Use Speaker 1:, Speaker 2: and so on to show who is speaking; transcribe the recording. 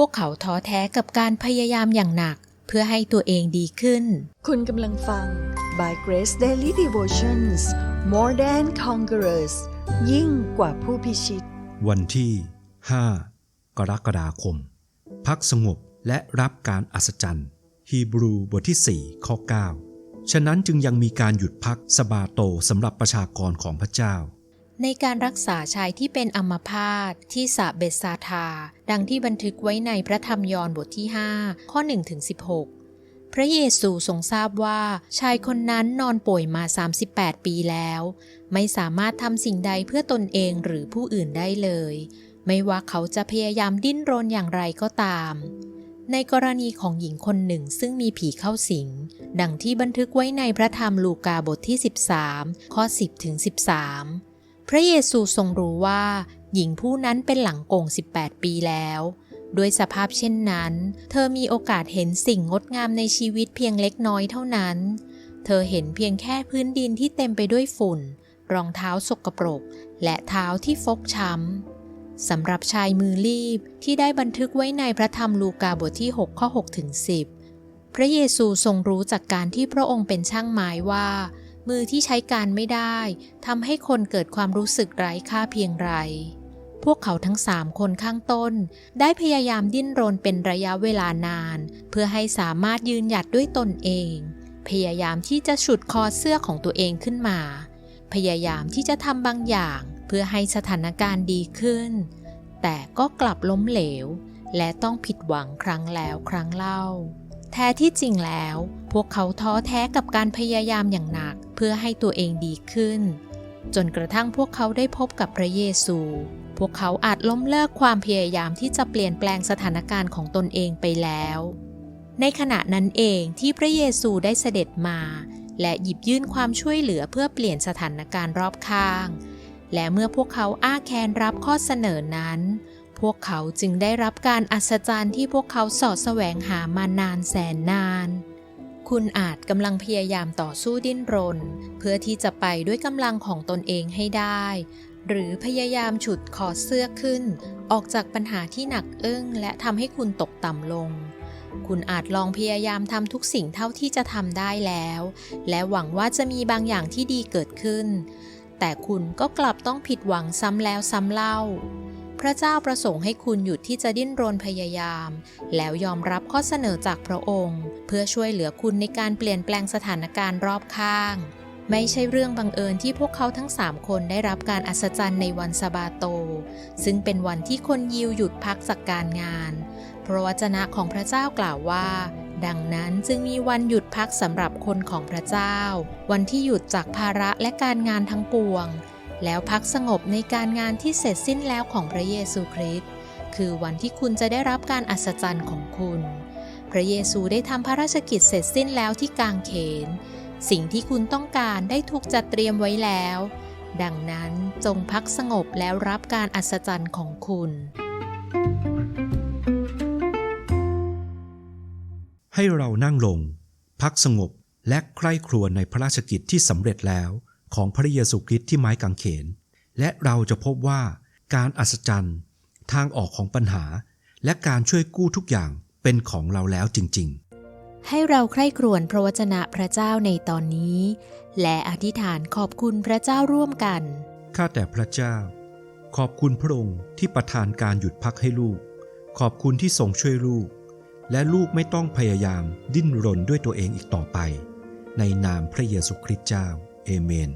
Speaker 1: วกเขาท้อแท้กับการพยายามอย่างหนัก เพื่อให้ตัวเองดีขึ้น
Speaker 2: คุณกำลังฟัง By Grace Daily Devotions More Than Conquerors ยิ่งกว่าผู้พิชิต
Speaker 3: วันที่ 5 กรกฎาคม พักสงบและรับการอัศจรรย์ ฮีบรูบทที่ 4 ข้อ 9 ฉะนั้นจึงยังมีการหยุดพักสบาโตสำหรับประชากรของพระเจ้า
Speaker 1: ในการรักษาชายที่เป็นอัมพาตที่สาเบสซาทาดังที่บันทึกไว้ในพระธรรมยอห์นบทที่ 5 ข้อ1ถึง16 พระเยซูทรงทราบว่าชายคนนั้นนอนป่วยมา 38 ปีแล้ว ไม่สามารถทำสิ่งใดเพื่อตนเองหรือผู้อื่นได้เลย ไม่ว่าเขาจะพยายามดิ้นรนอย่างไรก็ตามในกรณีของหญิงคนหนึ่งซึ่งมีผีเข้าสิง ดังที่บันทึกไว้ในพระธรรมลูกาบทที่ 13 ข้อ 10ถึง13 พระเยซูทรงรู้ว่า หญิงผู้นั้นเป็นหลังโกง 18 ปีแล้ว ด้วยสภาพเช่นนั้น เธอมีโอกาสเห็นสิ่งงดงามในชีวิตเพียงเล็กน้อยเท่านั้น เธอเห็นเพียงแค่พื้นดินที่เต็มไปด้วยฝุ่น รองเท้าสกปรก และเท้าที่ฟกช้ำสำหรับชายมือรีบที่ได้บันทึกไว้ในพระธรรมลูกาบทที่ 6 ข้อ6ถึง10 พระเยซูทรงรู้จากการที่พระองค์เป็นช่างไม้ว่า มือที่ใช้การไม่ได้ทำให้คนเกิดความรู้สึกไร้ค่าเพียงไรพวกเขาทั้งสามคนข้างต้น ได้พยายามดิ้นรนเป็นระยะเวลานาน เพื่อให้สามารถยืนหยัดด้วยตนเอง พยายามที่จะฉุดคอเสื้อของตัวเองขึ้นมา พยายามที่จะทำบางอย่าง เพื่อให้สถานการณ์ดีขึ้น แต่ก็กลับล้มเหลว และต้องผิดหวังครั้งแล้วครั้งเล่า แท้ที่จริงแล้ว พวกเขาท้อแท้กับการพยายามอย่างหนัก เพื่อให้ตัวเองดีขึ้น จนกระทั่งพวกเขาได้พบกับพระเยซู พวกเขาอาจล้มเลิกความพยายามที่จะเปลี่ยนแปลงสถานการณ์ของตนเองไปแล้ว ในขณะนั้นเองที่พระเยซูได้เสด็จมา และหยิบยื่นความช่วยเหลือเพื่อเปลี่ยนสถานการณ์รอบข้าง และเมื่อพวกเขาอ้าแคนรับข้อเสนอนั้น พวกเขาจึงได้รับการอัศจรรย์ที่พวกเขาสอดแสวงหามานานแสนนาน คุณอาจกำลังพยายามต่อสู้ดิ้นรน เพื่อที่จะไปด้วยกำลังของตนเองให้ได้ หรือพยายามฉุดคอเสื้อขึ้น ออกจากปัญหาที่หนักอึ้ง และทำให้คุณตกต่ำลง คุณอาจลองพยายามทำทุกสิ่งเท่าที่จะทำได้แล้ว และหวังว่าจะมีบางอย่างที่ดีเกิดขึ้น แต่คุณก็กลับต้องผิดหวังซ้ำแล้วซ้ำเล่า พระเจ้าประสงค์ให้คุณหยุดที่จะดิ้นรนพยายาม แล้วยอมรับข้อเสนอจากพระองค์ เพื่อช่วยเหลือคุณในการเปลี่ยนแปลงสถานการณ์รอบข้าง ไม่ใช่เรื่องบังเอิญที่พวกเขาทั้งสามคนได้รับการอัศจรรย์ในวันสะบาโต ซึ่งเป็นวันที่คนยิวหยุดพักจากการงาน พระวจนะของพระเจ้ากล่าวว่าดังนั้นจึงมีวันหยุดพักสำหรับคนของพระเจ้า วันที่หยุดจากภาระและการงานทั้งปวง แล้วพักสงบในการงานที่เสร็จสิ้นแล้วของพระเยซูคริสต์คือวันที่คุณจะได้รับการอัศจรรย์ของคุณ พระเยซูได้ทำพระราชกิจเสร็จสิ้นแล้วที่กางเขน สิ่งที่คุณต้องการได้ถูกจัดเตรียมไว้แล้ว ดังนั้นจงพักสงบแล้วรับการอัศจรรย์ของคุณ
Speaker 3: ให้เรานั่งลง พักสงบและใคร่ครวญในพระราชกิจที่สำเร็จแล้ว ของพระเยซูคริสต์ที่ไม้กางเขน และเราจะพบว่าการอัศจรรย์ ทางออกของปัญหา และการช่วยกู้ทุกอย่างเป็นของเราแล้วจริง
Speaker 1: ให้เราใคร่ครวญพระวจนะพระเจ้าในตอนนี้ และอธิษฐานขอบคุณพระเจ้าร่วมกัน
Speaker 3: ๆข้าแต่พระเจ้า ขอบคุณพระองค์ที่ประทานการหยุดพักให้ลูก ขอบคุณที่ทรงช่วยลูก และลูกไม่ต้องพยายามดิ้นรนด้วยตัวเองอีกต่อไป ในนามพระเยซูคริสต์เจ้า เอเมน